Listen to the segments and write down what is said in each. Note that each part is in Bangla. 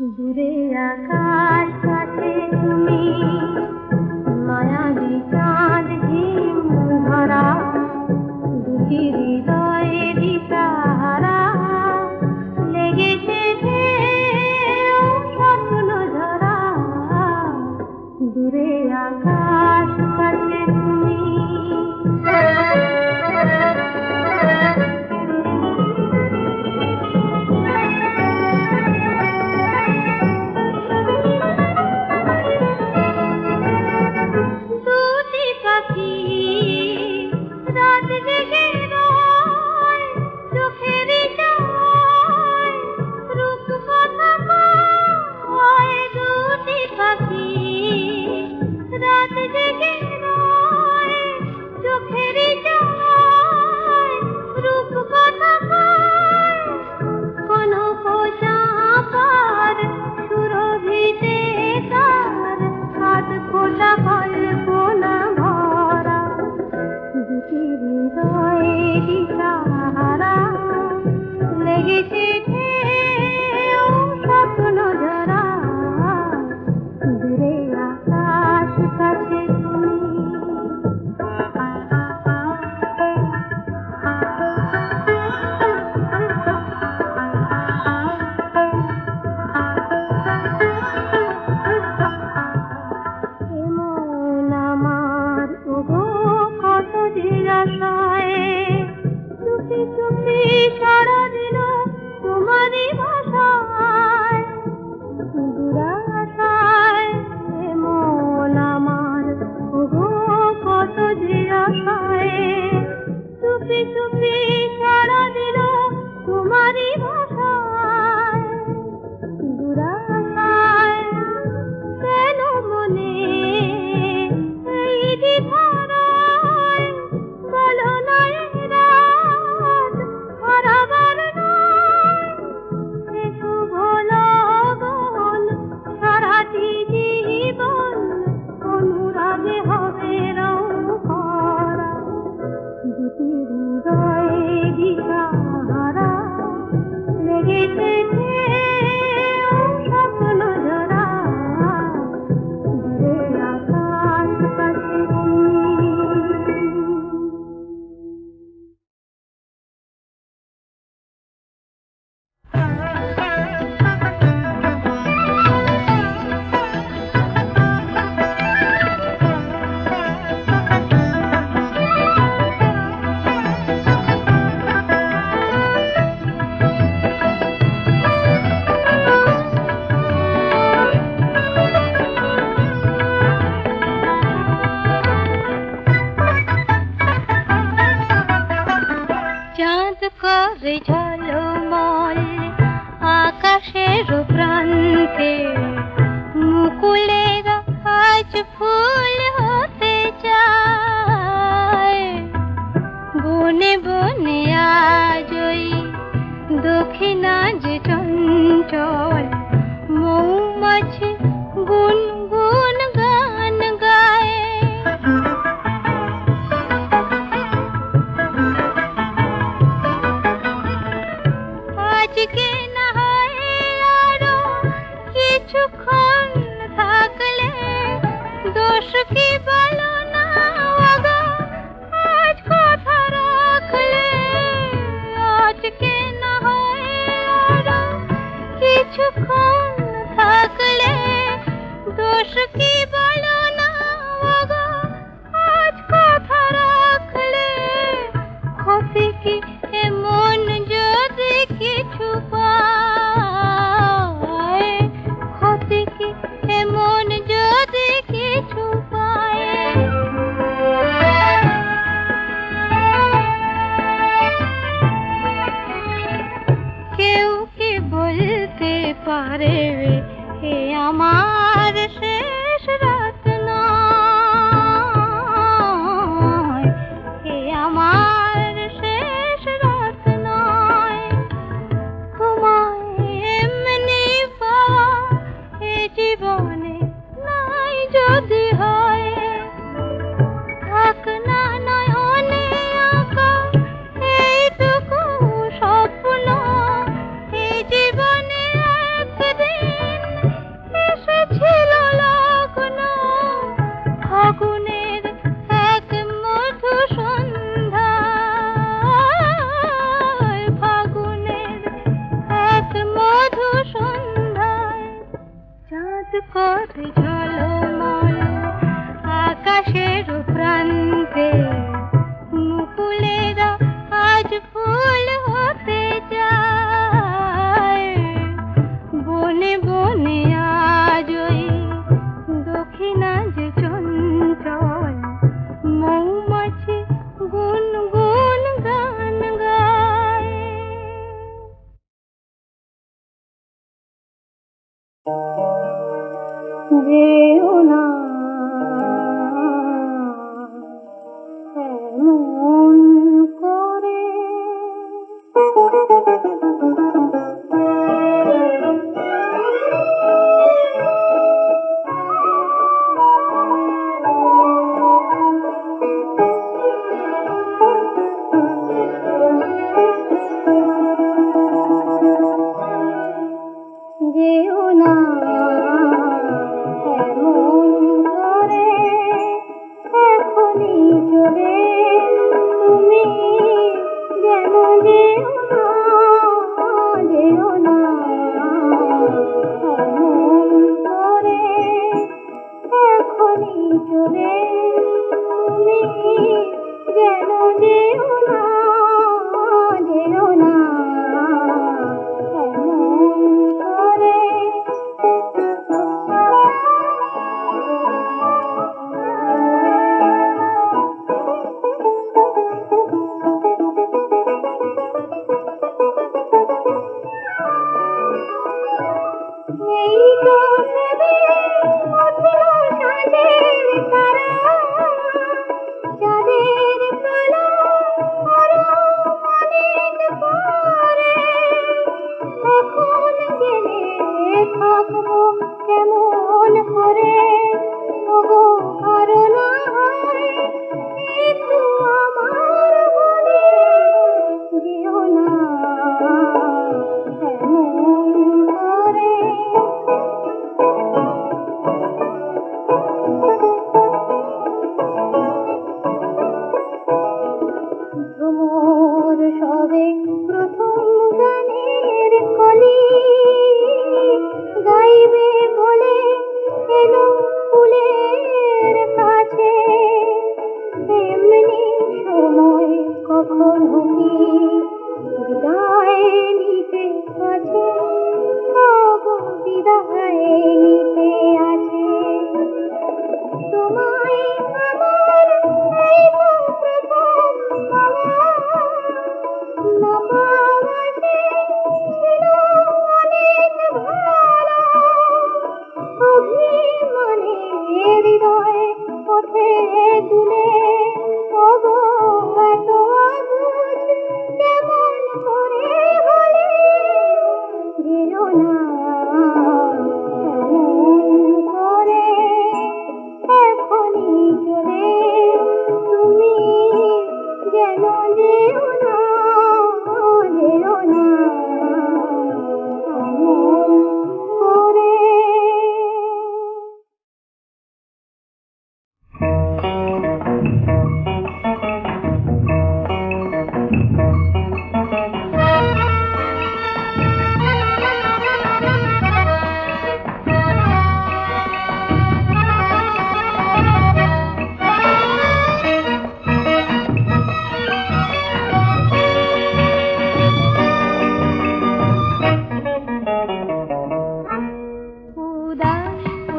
দূরে আকাশ কাছে তুমি। মায়াবী চাঁদ হিম ধরা দুটির হৃদয়ের লেগেছে না যে চঞ্চল মৌমাছি গুণ দোষ কি কত ঝলমল আকাশের প্রান্তে যেও না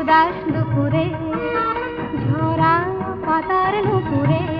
উদাস দুপুরে ঝরা পাতার নুপুরে।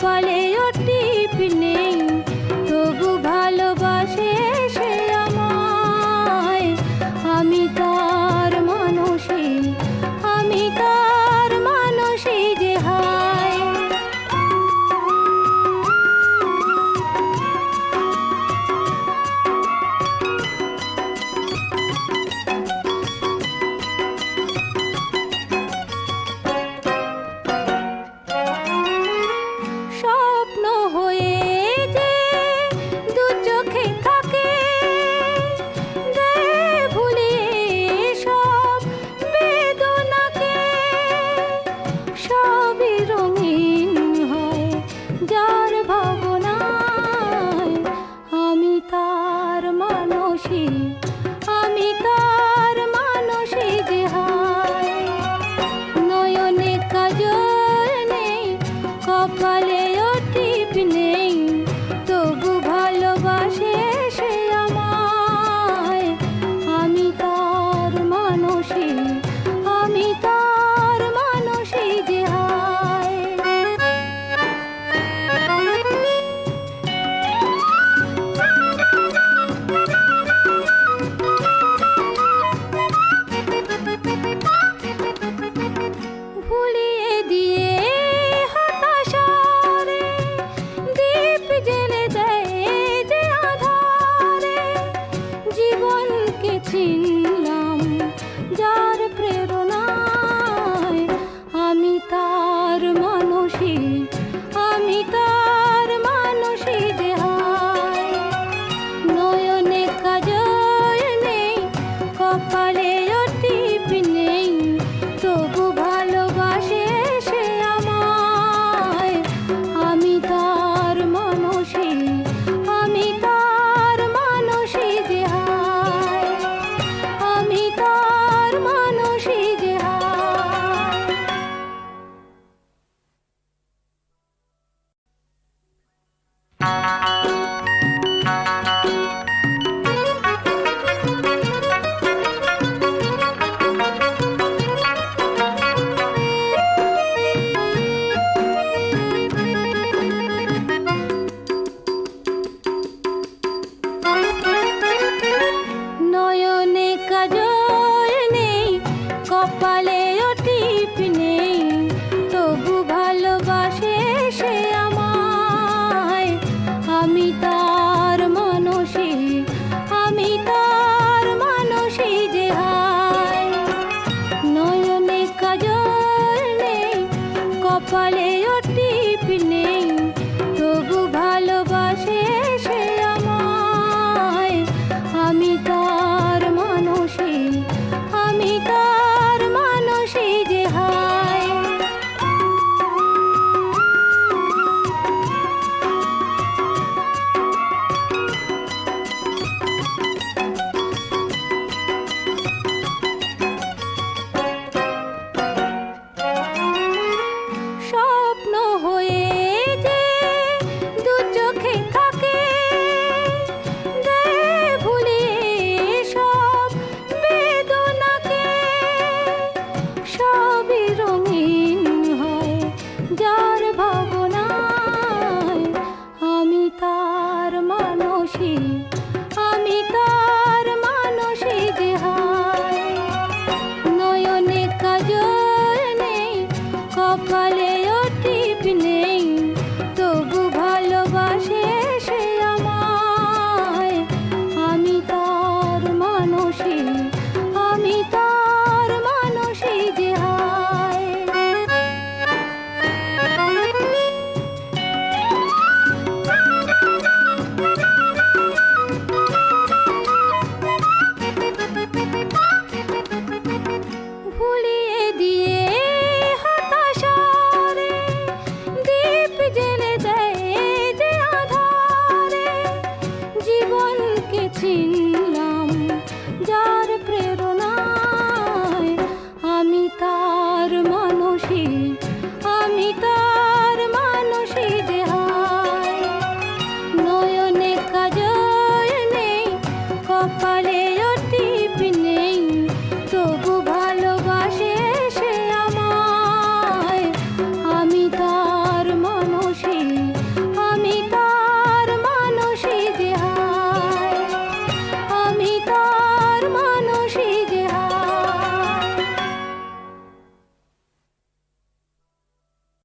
ফলে স্বপ্ন হয়ে